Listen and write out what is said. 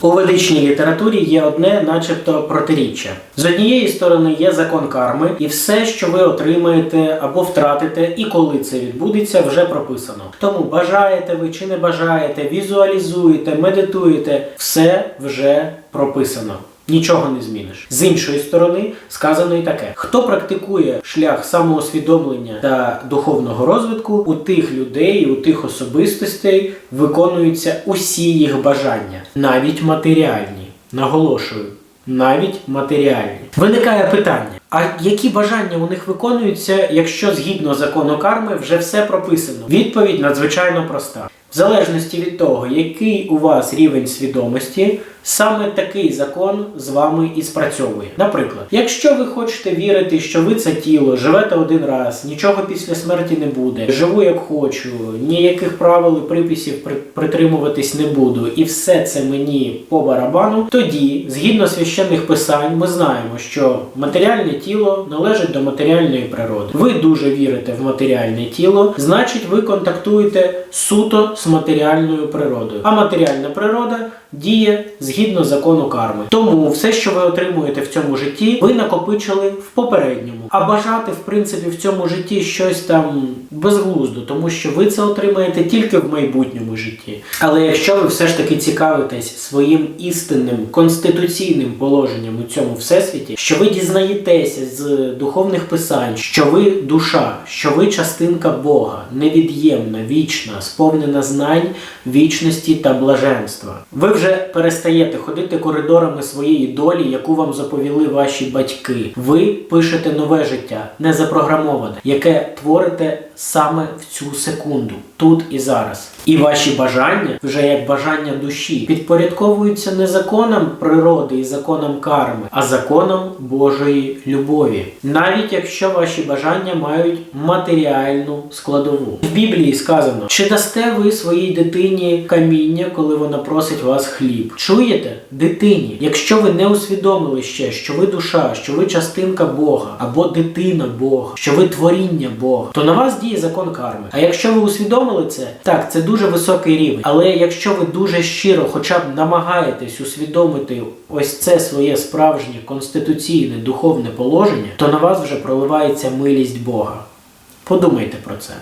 У ведичній літературі є одне, начебто, протиріччя. З однієї сторони є закон карми, і все, що ви отримаєте або втратите, і коли це відбудеться, вже прописано. Тому бажаєте ви чи не бажаєте, візуалізуєте, медитуєте, все вже прописано. Нічого не зміниш. З іншої сторони, сказано і таке: хто практикує шлях самоусвідомлення та духовного розвитку, у тих людей, у тих особистостей виконуються усі їх бажання, навіть матеріальні. Наголошую, навіть матеріальні. Виникає питання: а які бажання у них виконуються, якщо згідно закону карми вже все прописано? Відповідь надзвичайно проста. В залежності від того, який у вас рівень свідомості, саме такий закон з вами і спрацьовує. Наприклад, якщо ви хочете вірити, що ви це тіло, живете один раз, нічого після смерті не буде, живу як хочу, ніяких правил і приписів притримуватись не буду, і все це мені по барабану, тоді, згідно священних писань, ми знаємо, що матеріальне тіло належить до матеріальної природи. Ви дуже вірите в матеріальне тіло, значить, ви контактуєте суто з матеріальною природою. А матеріальна природа діє згідно закону карми. Тому все, що ви отримуєте в цьому житті, ви накопичили в попередньому. А бажати, в принципі, в цьому житті щось там безглуздо, тому що ви це отримаєте тільки в майбутньому житті. Але якщо ви все ж таки цікавитесь своїм істинним конституційним положенням у цьому всесвіті, що ви дізнаєтеся з духовних писань, що ви душа, що ви частинка Бога, невід'ємна, вічна, сповнена знань, вічності та блаженства. Ви вже перестаєте ходити коридорами своєї долі, яку вам заповіли ваші батьки. Ви пишете нове життя, не запрограмоване, яке творите саме в цю секунду, тут і зараз. І ваші бажання, вже як бажання душі, підпорядковуються не законам природи і законам карми, а законам Божої любові. Навіть якщо ваші бажання мають матеріальну складову. В Біблії сказано: чи дасте ви своїй дитині каміння, коли вона просить хліб? Чуєте? Дитині, якщо ви не усвідомили ще, що ви душа, що ви частинка Бога або дитина Бога, що ви творіння Бога, то на вас діє закон карми. А якщо ви усвідомили це, так, це дуже високий рівень. Але якщо ви дуже щиро, хоча б намагаєтесь усвідомити ось це своє справжнє конституційне духовне положення, то на вас вже проливається милість Бога. Подумайте про це.